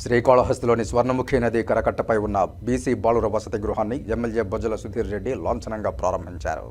శ్రీకాళహస్తిలోని స్వర్ణముఖి నది కరకట్టపై ఉన్న బీసీ బాలుర వసతి గృహాన్ని ఎమ్మెల్యే బొజ్జల సుధీర్ రెడ్డి లాంఛనంగా ప్రారంభించారు.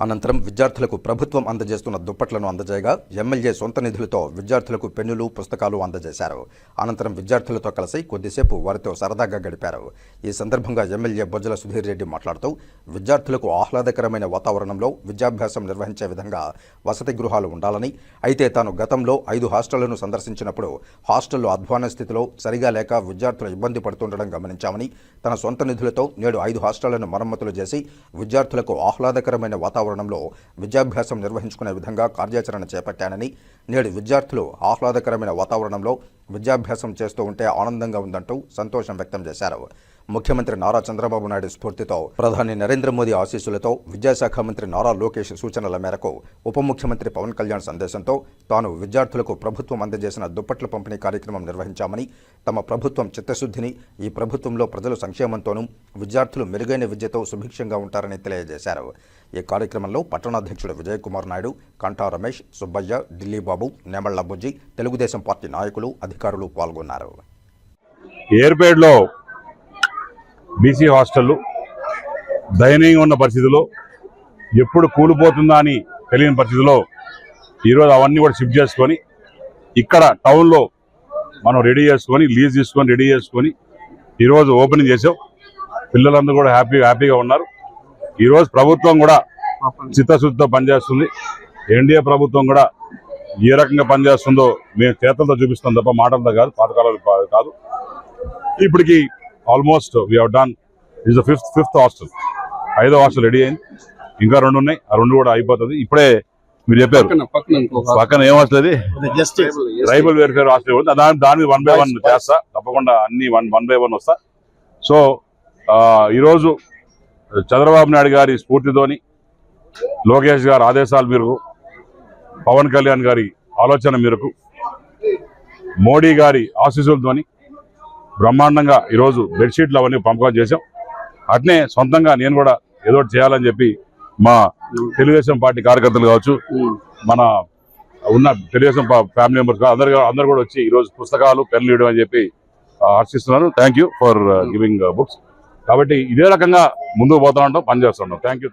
అనంతరం విద్యార్థులకు ప్రభుత్వం అందజేస్తున్న దుప్పట్లను అందజేయగా ఎమ్మెల్యే సొంత నిధులతో విద్యార్థులకు పెన్నులు పుస్తకాలు అందజేశారు. అనంతరం విద్యార్థులతో కలిసి కొద్దిసేపు వారితో సరదాగా గడిపారు. ఈ సందర్భంగా ఎమ్మెల్యే బొజ్జల సుధీర్ రెడ్డి మాట్లాడుతూ విద్యార్థులకు ఆహ్లాదకరమైన వాతావరణంలో విద్యాభ్యాసం నిర్వహించే విధంగా వసతి గృహాలు ఉండాలని అయితే తాను గతంలో ఐదు హాస్టళ్ళను సందర్శించినప్పుడు హాస్టళ్ళు అధ్వాన స్థితిలో సరిగా లేక విద్యార్థులు ఇబ్బంది పడుతుండడం గమనించామని తన సొంత నిధులతో నేడు ఐదు హాస్టళ్ళను మరమ్మతులు చేసి విద్యార్థులకు ఆహ్లాదకరమైన వాతావరణం వాతావరణంలో విద్యాభ్యాసం నిర్వహించుకునే విధంగా కార్యాచరణ చేపట్టానని నేడు విద్యార్థులు ఆహ్లాదకరమైన వాతావరణంలో విద్యాభ్యాసం చేస్తూ ఉంటే ఆనందంగా ఉందంటూ సంతోషం వ్యక్తం చేశారు. ముఖ్యమంత్రి నారా చంద్రబాబు నాయుడు స్ఫూర్తితో ప్రధాని నరేంద్ర మోదీ ఆశీస్సులతో విద్యాశాఖ మంత్రి నారా లోకేష్ సూచనల మేరకు ఉప ముఖ్యమంత్రి పవన్ కళ్యాణ్ సందేశంతో తాను విద్యార్థులకు ప్రభుత్వం అందజేసిన దుప్పట్ల పంపిణీ కార్యక్రమం నిర్వహించామని తమ ప్రభుత్వం చిత్తశుద్ధిని ఈ ప్రభుత్వంలో ప్రజల సంక్షేమంతోనూ విద్యార్థులు మెరుగైన విద్యతో సుభిక్షంగా ఉంటారని తెలియజేశారు. ఈ కార్యక్రమంలో పట్టణాధ్యక్షుడు విజయకుమార్ నాయుడు కంటా రమేష్ సుబ్బయ్య ఢిల్లీ బాబు నేమళ్ళ బుజ్జి తెలుగుదేశం పార్టీ నాయకులు అధికారులు పాల్గొన్నారు. ఎయిర్పేడ్లో బీసీ హాస్టళ్ళు దయనీయంగా ఉన్న పరిస్థితిలో ఎప్పుడు కూలిపోతుందా అని తెలియని పరిస్థితిలో ఈరోజు అవన్నీ కూడా షిఫ్ట్ చేసుకొని ఇక్కడ టౌన్లో మనం రెడీ చేసుకొని లీజ్ తీసుకొని రెడీ చేసుకొని ఈరోజు ఓపెనింగ్ చేసాం. పిల్లలందరూ కూడా హ్యాపీ హ్యాపీగా ఉన్నారు. ఈరోజు ప్రభుత్వం కూడా చిత్తశుద్ధితో పనిచేస్తుంది. ఎన్డీఏ ప్రభుత్వం కూడా ఏ రకంగా పనిచేస్తుందో మేము చేతలతో చూపిస్తాం తప్ప మాటలతో కాదు పాతకాలం కాదు. ఇప్పటికి almost we done. Is the fifth fifth hostel ఐదో హాస్టల్ రెడీ అయింది. ఇంకా రెండు ఉన్నాయి. ఆ రెండు కూడా అయిపోతుంది. ఇప్పుడే మీరు చెప్పారు. పక్కన ఏం హాస్టల్ అది? ట్రైబల్ వెల్ఫేర్ హాస్టల్ ఉంది. దాని దాని మీద వన్ బై వన్ చేస్తా. తప్పకుండా అన్ని వన్ వన్ బై వన్ వస్తా. సో ఆ, ఈరోజు చంద్రబాబు నాయుడు గారి స్ఫూర్తితోని లోకేష్ గారి ఆదేశాల మేరకు పవన్ కళ్యాణ్ గారి ఆలోచన మేరకు మోడీ గారి ఆశీస్సులతోని బ్రహ్మాండంగా ఈరోజు బెడ్షీట్లు అవన్నీ పంపకం చేశాం. అట్నే సొంతంగా నేను కూడా ఏదో చేయాలని చెప్పి మా తెలుగుదేశం పార్టీ కార్యకర్తలు కావచ్చు మన ఉన్న తెలుగుదేశం ఫ్యామిలీ మెంబర్స్ అందరు అందరు కూడా వచ్చి ఈరోజు పుస్తకాలు పెన్నులు ఇవ్వడం అని చెప్పి ఆ, హర్షిస్తున్నాను thank you for giving books. కాబట్టి ఇదే రకంగా ముందుకు పోతా ఉంటాం పనిచేస్తుంటాం థ్యాంక్ యూ.